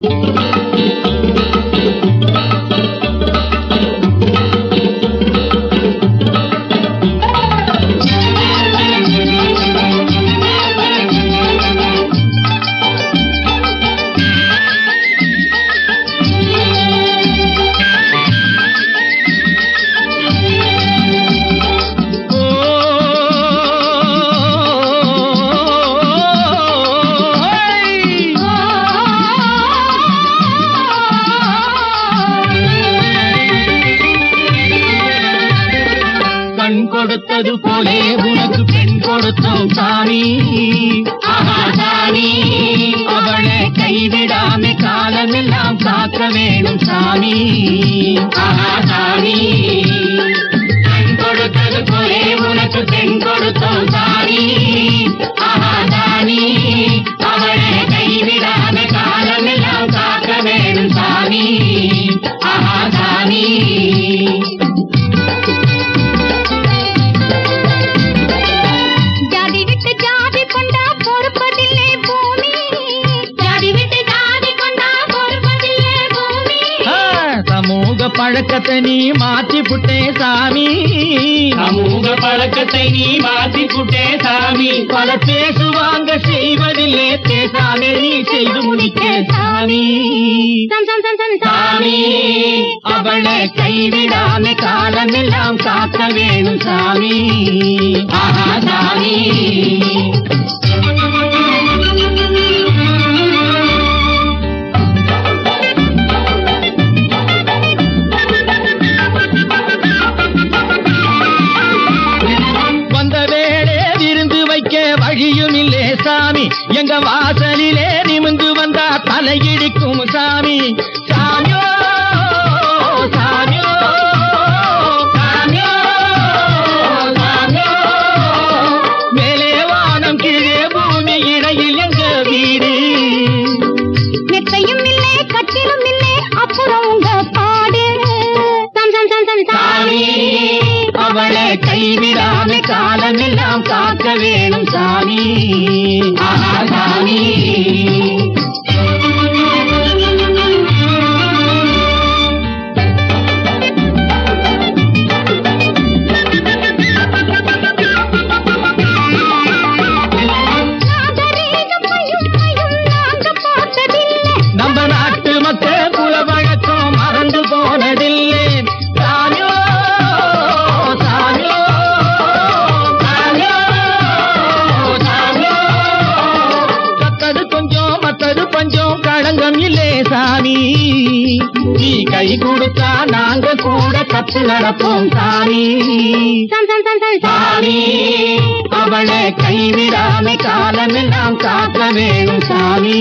Música கொடுத்தது போலே உனக்கு பெண் கொடுத்தோம் சாமி. ஆஹா சாமி. அவளை கைவிடாம காலமெல்லாம் காக்க வேணும் சாமி. ஆஹா சாமி. பழக்கத்தை நீ மாற்றி புட்டே சாமி. சமூக பழக்கத்தை நீ மாற்றி புட்டே சாமி. பல பேசுவாங்க செய்வதில்லை பேசாமே நீ செய்து முடிக்க சம். சாமி அவளை கைவிடாம காலமெல்லாம் காக்க வேணும் சாமி. ஆஹா சாமி. தலையிடிக்கும் சாமி. சாமியோ சாமியோ சாமியோ சாமியோ. மேலே வானம் கீழே பூமி இடையில் எங்க வீடு? மெத்தையும் இல்லை கட்டிலும் இல்லை அப்புறம் உங்க பாடு சம் சம் சம் சம் சாமி அவளை கைவிடாம காலமெல்லாம் காக்க வேணும் சாமி. சாமி. சாமி நீ கை கொடுத்தா நாங்க கூட கத்து நடப்போம் சம் சாமி அவளை கைவிடாம காலமெல்லாம் காக்க வேணும் சாமி